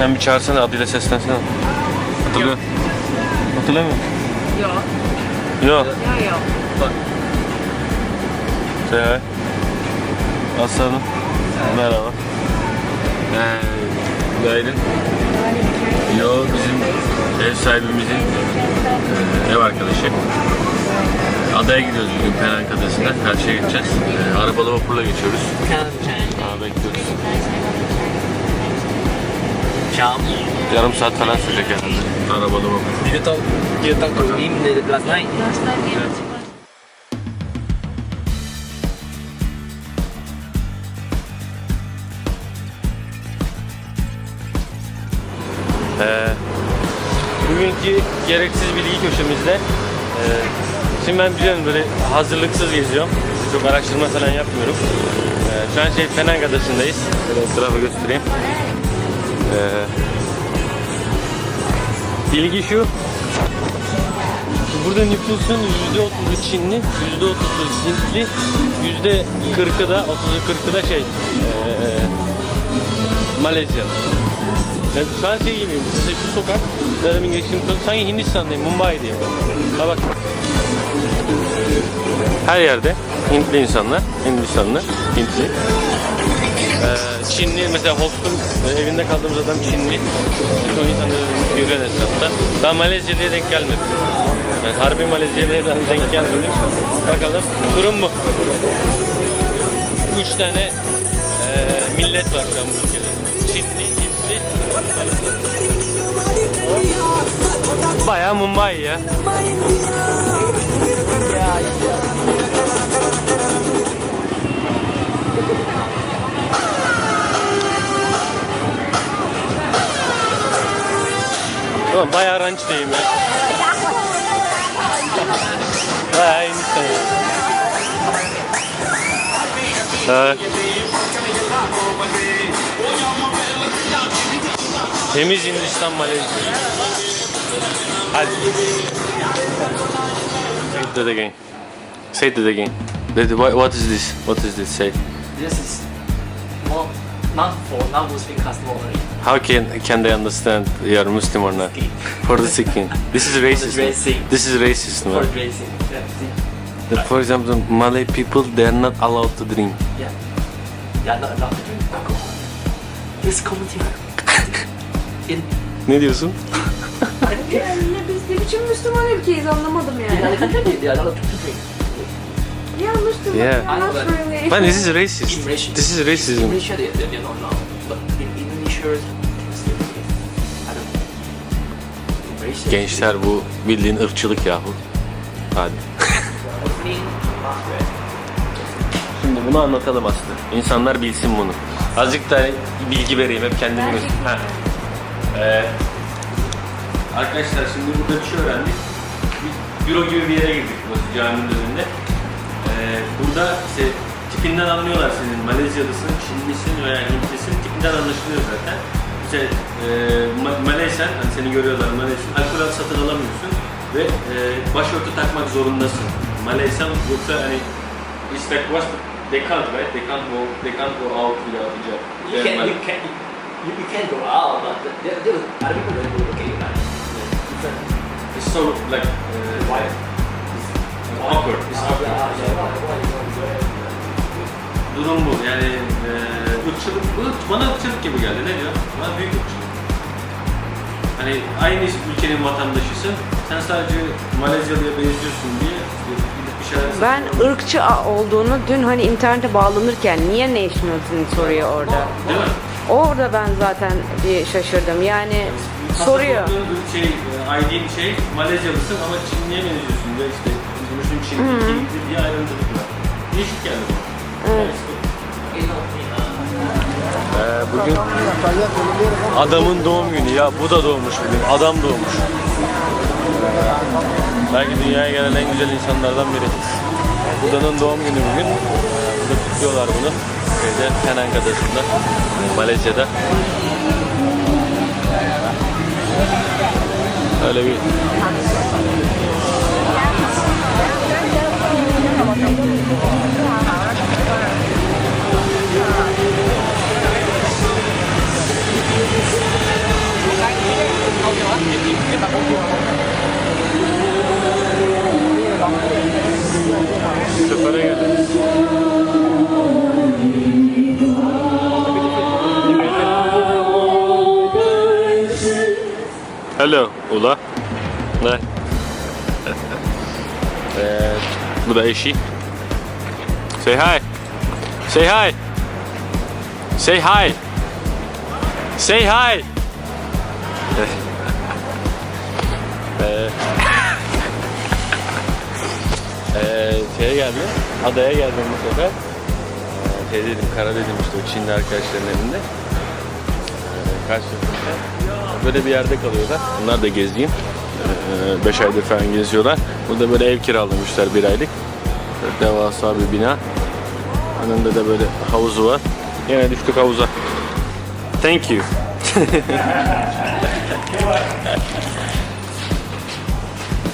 Sen bir çağırsana adıyla seslensene. Hatırlıyor musun? Hatırlamıyor musun? Yok. Yok. Ya yok. Say hi. Aslanım. Merhaba. Ee, Günaydın. Yo bizim ev sahibimizin e, ev arkadaşı. Adaya gidiyoruz bugün Penang Adası'na. Karşıya gideceğiz. E, arabalı vapurla geçiyoruz. Aa, bekliyoruz. Charm. Yarım saat falan sürecek herhalde. Vapur. Did you talk, did you talk to him the- last night? Ee, bugünkü gereksiz bilgi köşemizde e, şimdi ben biliyorum böyle hazırlıksız geziyorum. Çok araştırma falan yapmıyorum. Ee, şu an şey Penang Adası'ndayız. Böyle etrafı göstereyim. Ee, bilgi şu. Burada nüfusun %30'u Çinli, %30'u Hintli, %40'ı da 30'u 40'ı da şey ee, Malezya. Ben şu şey gibiyim. Mesela şu sokak, demin geçtiğim sokak sanki Hindistan'dayım, Mumbai'deyim. Ha bak. Her yerde Hintli insanlar, Hindistanlı, Hintli. Ee, Çinli, mesela hostun e, evinde kaldığımız adam Çinli. Çoğu insanları görüyor etrafta. Daha Malezyalı'ya denk gelmedim. Yani harbi Malezyalı'ya daha denk gelmedim. Bakalım durum bu. Üç tane e, millet var şu an bu ülkede. Çinli, Hintli, Bayağı Mumbai ya. Tamam bayağı rançlıyım ya. Bayağı Hindistan ya. Ha. Temiz Hindistan Malezya. Hadi. Say that again. Say that again. That- What, what is this? What is this? Say. This is more not for non-Muslim customer only. How can can they understand you are Muslim or not? For the skin. This is racist. dressing. This is racist, For man. dressing. Yeah, see? For example, Malay people they are not allowed to drink. Yeah. They are not allowed to drink alcohol. This community. in Ne diyorsun? Yani biz ne biçim Müslüman ülkeyiz anlamadım in yani. other countries they are not allowed to drink. Ya Müslüman. Yeah. I'm not really. Man, this is racist. In This is in racism. Malaysia they, they, they're not allowed, but in Malaysia, Gençler bu bildiğin ırkçılık yahu. Hadi. Şimdi bunu anlatalım aslında. İnsanlar bilsin bunu. Azıcık da bilgi vereyim hep kendimi göstereyim. Ha. Ee, arkadaşlar şimdi burada bir şey öğrendik. Bir büro gibi bir yere girdik burası caminin önünde. Ee, burada işte tipinden anlıyorlar senin Malezyalısın, Çinlisin veya Hintlisin tipinden anlaşılıyor zaten. İşte e, Ma- hani seni görüyorlar Maleysen, alkol satın alamıyorsun ve e, başörtü takmak zorundasın. Maleysen yoksa hani it's like what's the, they can't right? They can't go, they can't go out without hijab. You can, you can, you, you can go out, but there, there, other people that will look at you like different. It's so like uh, Why? awkward. It's Ah, awkward. yeah, yeah, why, why, why, Durum bu yani e, ırkçılık, bu bana ırkçılık gibi geldi ne diyor? Bana büyük ırkçılık. Hani aynı ülkenin vatandaşısın, sen sadece Malezyalı'ya benziyorsun diye gidip bir şeyler Ben ırkçı olduğunu dün hani internete bağlanırken niye nationality soruyor orada. Değil mi? Orada ben zaten bir şaşırdım. Yani soruyor. Pasaportun şey, e, ID'in şey, Malezyalısın ama Çinli'ye benziyorsun diye işte Gümüşün Çinli, Hintli diye ayrımcılık var. Değişik geldi bu. Evet. Ee, bugün adamın doğum günü ya bu da doğmuş bugün adam doğmuş. Belki dünyaya gelen en güzel insanlardan biri. Buda'nın doğum günü bugün. Ee, Burada kutluyorlar bunu. Şeyde Penang Adası'nda, Malezya'da. Öyle bir Hello, Ula. Ne? Burada eşi. Say hi. Say hi. Say hi. Say hi. Ee, ee, şeye geldi. Adaya geldim bu sefer. Ee, şey dedim, kara dedim işte o Çinli arkadaşların elinde. Ee, karşılaşınca böyle bir yerde kalıyorlar. Onlar da gezgin. 5 aydır falan geziyorlar. Burada böyle ev kiralamışlar bir aylık. Böyle devasa bir bina. Önünde de böyle havuzu var. Yine düştük havuza. Thank you.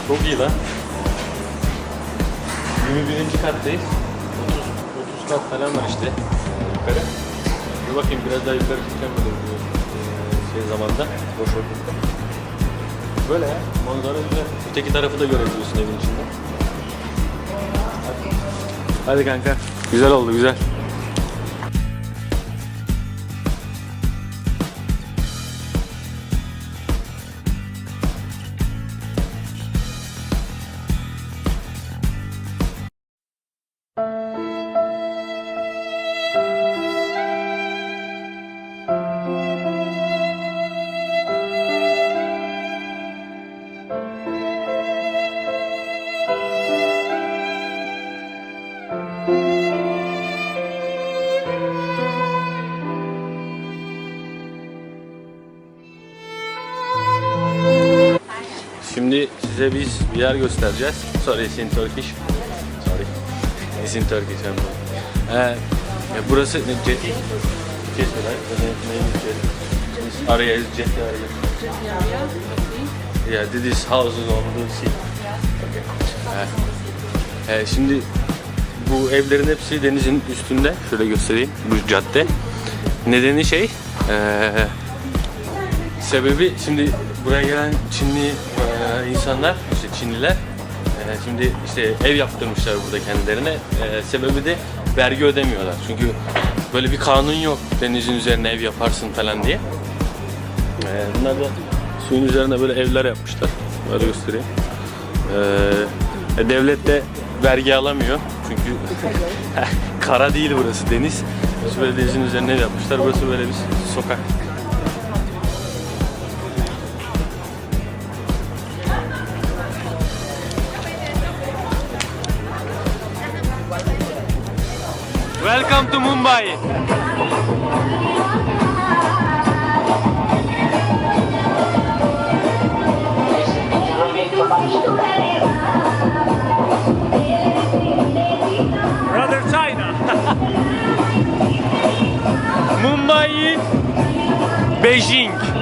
Çok iyi lan. 21. kattayız. 30, 30 kat falan var işte yukarı. Dur bakayım biraz daha yukarı çıkacağım böyle bu e, şey zamanda. Boş vakitte. Böyle ya. Manzara güzel. Öteki tarafı da görebiliyorsun evin içinde. Hadi kanka. Güzel oldu güzel. Size biz bir yer göstereceğiz. Sorry, it's in Turkish. Sorry. It's in Turkish. Ee, e, burası ne? Jet right? The name is is Jet area. Yeah, this is houses on the sea. Okay. Ee, e, şimdi bu evlerin hepsi denizin üstünde. Şöyle göstereyim. Bu cadde. Nedeni şey, ee, Sebebi şimdi buraya gelen Çinli e, insanlar, işte Çinliler e, şimdi işte ev yaptırmışlar burada kendilerine. E, sebebi de vergi ödemiyorlar. Çünkü böyle bir kanun yok denizin üzerine ev yaparsın falan diye. E, bunlar da suyun üzerine böyle evler yapmışlar. Böyle göstereyim. E, devlet de vergi alamıyor. Çünkü kara değil burası deniz. Böyle denizin üzerine ev yapmışlar. Burası böyle bir sokak. Mumbai. Brother China. Mumbai, Beijing.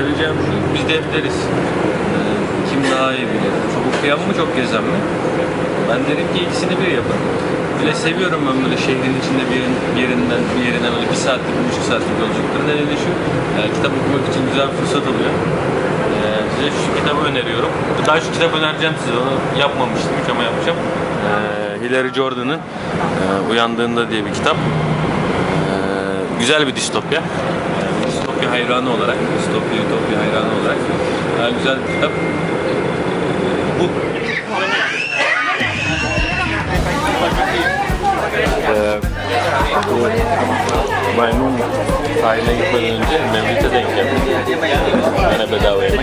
Söyleyeceğim şu, biz de deriz. Ee, kim daha iyi bilir? Çok okuyan mı, çok gezen mi? Ben derim ki ikisini bir yapın. Böyle seviyorum ben böyle şehrin içinde bir, yerin, bir yerinden bir yerine böyle bir saatlik, bir buçuk saatlik yolculukları. Nedeni şu, e, kitap okumak için güzel fırsat oluyor. E, size şu kitabı öneriyorum. Daha şu kitap önereceğim size, onu yapmamıştım hiç ama yapacağım. E, Hillary Jordan'ın e, Uyandığında diye bir kitap. E, güzel bir distopya. E, distopya hayranı olarak, distopya, ütopya hayranı olarak e, güzel bir kitap. Bu. Ee, bu maymun sahile gitmeden önce Mevlüt'e denk geldim. Yine bedava yemek.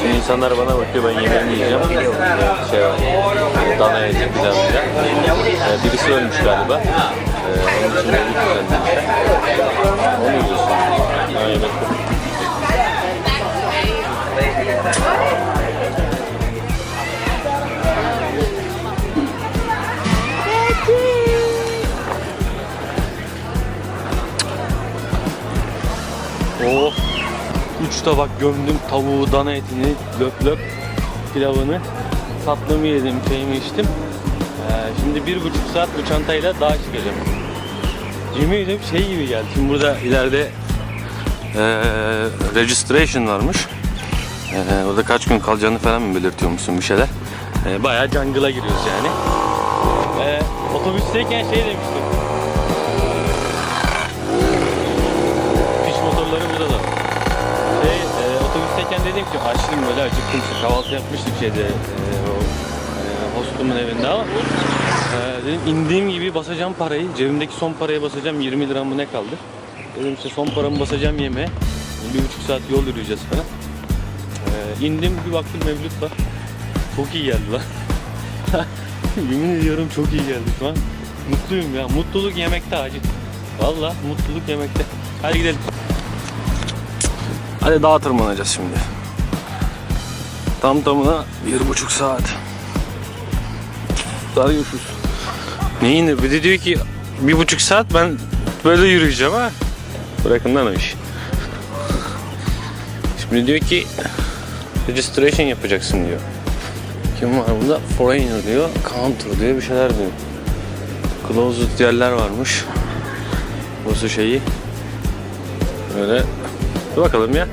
Şimdi insanlar bana bakıyor ben yemeğimi yiyeceğim. Ee, Şey var, dana yiyecek güzel güzel. Ee, birisi ölmüş galiba. Onu yiyeceğiz. Ha tabak gömdüm tavuğu, dana etini, löp löp pilavını. Tatlımı yedim, çayımı içtim. Ee, şimdi bir buçuk saat bu çantayla dağa çıkacağım. Yemin şey gibi geldi. Şimdi burada ileride ee, registration varmış. Ee, orada kaç gün kalacağını falan mı belirtiyormuşsun bir şeyler. Ee, bayağı jungle'a giriyoruz yani. Ee, otobüsteyken şey demiştim. Piç motorları burada da. Şey, e, otobüsteyken dedim ki açtım böyle acıktım. Kahvaltı yapmıştık şeyde e, o e, hostumun evinde ama e, dedim indiğim gibi basacağım parayı. Cebimdeki son paraya basacağım 20 lira mı ne kaldı. Dedim işte son paramı basacağım yemeğe. Bir buçuk saat yol yürüyeceğiz falan. E, indim bir baktım Mevlüt var. Çok iyi geldi lan. Yemin ediyorum çok iyi geldi şu an. Mutluyum ya. Mutluluk yemekte acı. Valla mutluluk yemekte. Hadi gidelim. Hadi dağa tırmanacağız şimdi. Tam tamına bir buçuk saat. Darıyoruz. Ne inir? Bir de diyor ki bir buçuk saat ben böyle yürüyeceğim ha. Bırakın lan o işi. Şimdi diyor ki registration yapacaksın diyor. Kim var burada? Foreigner diyor. Counter diyor. Bir şeyler diyor. Closet yerler varmış. Burası şeyi. Böyle. Dur bakalım ya.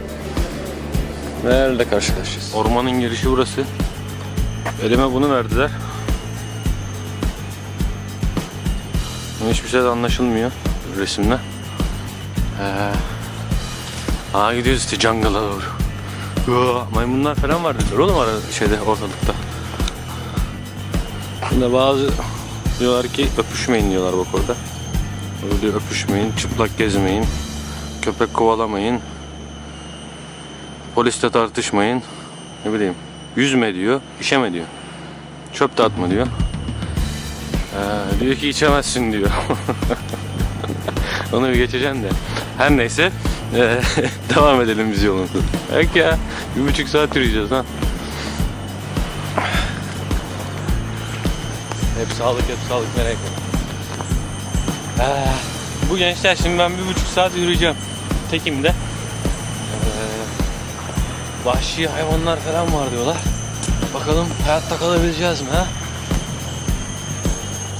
Nerede karşılaşacağız? Ormanın girişi burası. Elime bunu verdiler. Hiçbir şey de anlaşılmıyor resimde. Ee, aa gidiyoruz işte jungle'a doğru. Aa, maymunlar falan var dediler oğlum ara şeyde ortalıkta. Şimdi bazı diyorlar ki öpüşmeyin diyorlar bak orada. Öyle öpüşmeyin, çıplak gezmeyin, köpek kovalamayın, polisle tartışmayın, ne bileyim, yüzme diyor, işeme diyor, çöp de atma diyor. Diyor ki içemezsin diyor. Onu bir geçeceğim de. Her neyse, ee, devam edelim biz yolumuza. Yok ya, bir buçuk saat yürüyeceğiz lan. Hep sağlık, hep sağlık merak etme. Bu gençler şimdi ben bir buçuk saat yürüyeceğim. Tekim de. Ee, vahşi hayvanlar falan var diyorlar. Bakalım hayatta kalabileceğiz mi ha?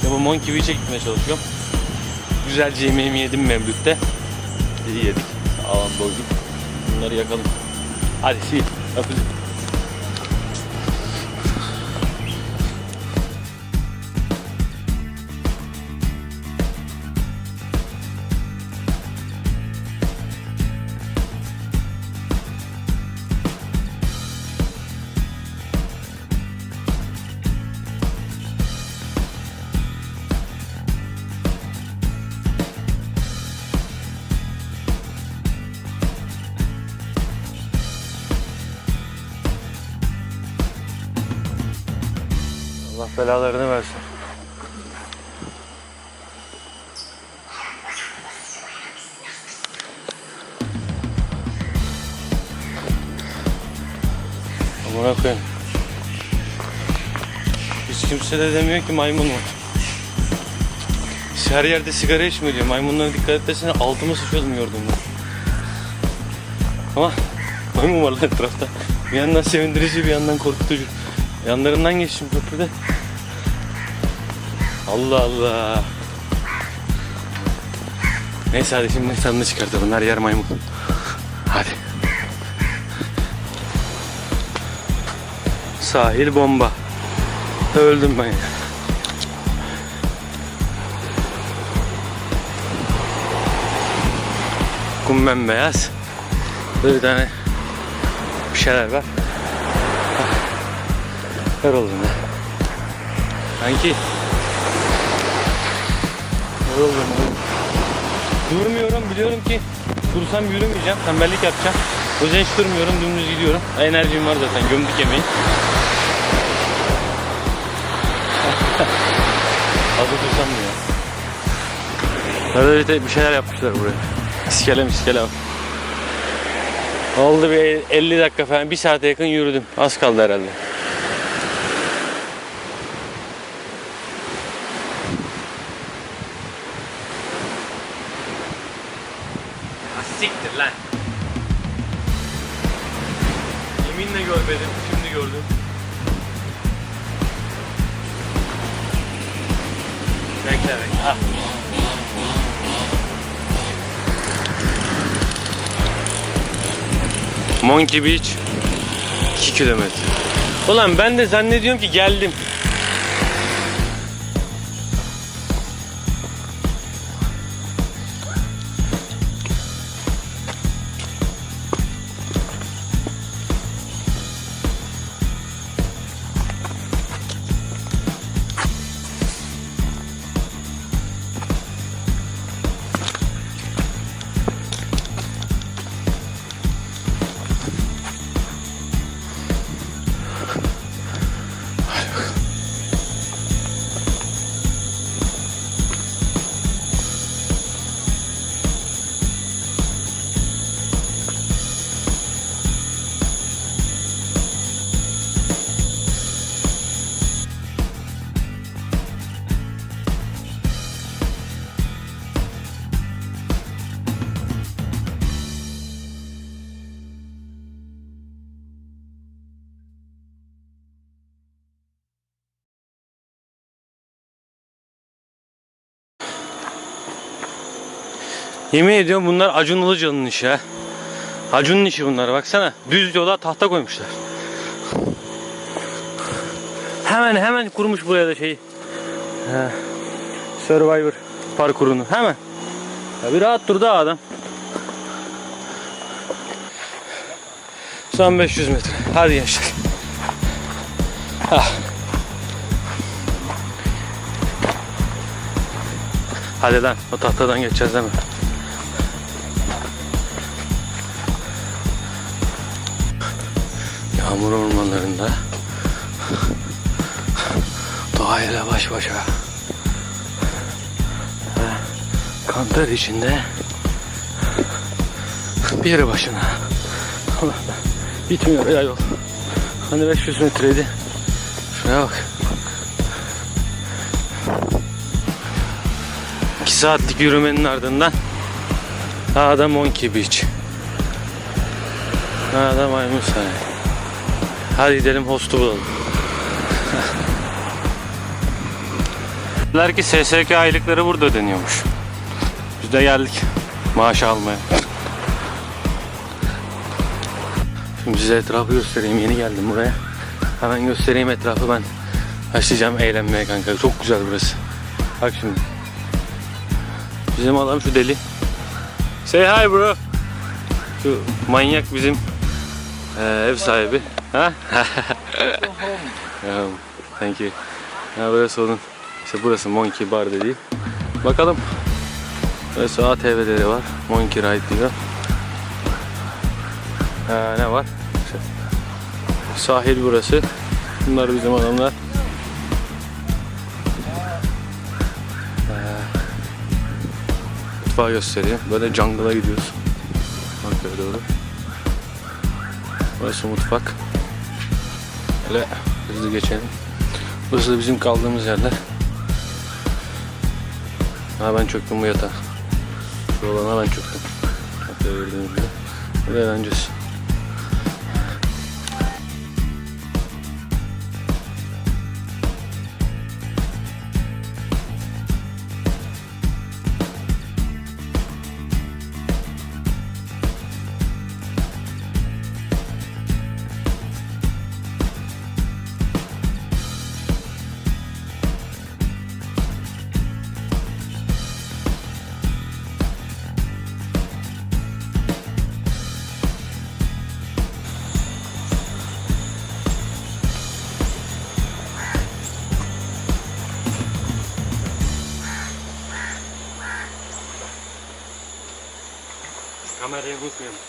Ya bu Monkey Beach'e gitmeye çalışıyorum. Güzelce yemeğimi yedim Mevlüt'te. İyi yedik. Sağlam doyduk. Bunları yakalım. Hadi sil. Öpüldük. Belalarını versin. Amına koyayım. Hiç kimse de demiyor ki maymun var. Her yerde sigara içmiyor diyor. Maymunlara dikkat et desene altıma sıçıyordum gördüğümde. Ama maymun var lan etrafta. Bir yandan sevindirici bir yandan korkutucu. Yanlarından geçtim köprüde. Allah Allah. Neyse hadi şimdi tadını çıkartalım. Her yer maymun. Hadi. Sahil bomba. Öldüm ben ya. Kum bembeyaz. Bir tane bir şeyler var. Yoruldum ya. Sanki yoruldum. Durmuyorum biliyorum ki dursam yürümeyeceğim. Tembellik yapacağım. O yüzden hiç durmuyorum dümdüz gidiyorum. Enerjim var zaten gömdük yemeği. Fazla dursam mı ya? Arada bir, de bir şeyler yapmışlar buraya. İskele miskele bak. Oldu bir 50 dakika falan, bir saate yakın yürüdüm. Az kaldı herhalde. Bekle. Ha. Monkey Beach 2 kilometre. Ulan ben de zannediyorum ki geldim. Yemin ediyorum bunlar Acun Ilıcalı'nın işi ha. Acun'un işi bunlar baksana. Düz yola tahta koymuşlar. Hemen hemen kurmuş buraya da şeyi. Ha, Survivor parkurunu hemen. Ya bir rahat durdu adam. Son 500 metre. Hadi gençler. Ah. Hadi lan o tahtadan geçeceğiz değil mi? Yağmur ormanlarında doğayla baş başa kantar içinde bir başına. Bitmiyor ya yol. Hani 500 metreydi. Şuraya bak. 2 saatlik yürümenin ardından daha da Monkey Beach daha da maymun sahili Hadi gidelim hostu bulalım. Dediler ki SSK aylıkları burada ödeniyormuş. Biz de geldik maaş almaya. Şimdi size etrafı göstereyim. Yeni geldim buraya. Hemen göstereyim etrafı ben. Başlayacağım eğlenmeye kanka. Çok güzel burası. Bak şimdi. Bizim adam şu deli. Say hi bro. Şu manyak bizim ee, ev sahibi. Ha? ya, thank you. Ya burası onun. İşte burası Monkey Bar dediği. Bakalım. Burası ATV'leri var. Monkey Ride diyor. Ha, ne var? İşte, sahil burası. Bunlar bizim adamlar. Mutfağı göstereyim. Böyle jungle'a gidiyoruz. Arkaya doğru. Burası mutfak. Böyle hızlı geçelim. Burası da bizim kaldığımız yerler. Ha ben çöktüm bu yatağa. Şu olana ben çöktüm. Hatta gördüğünüz gibi. Böyle Kamerei Lucrim.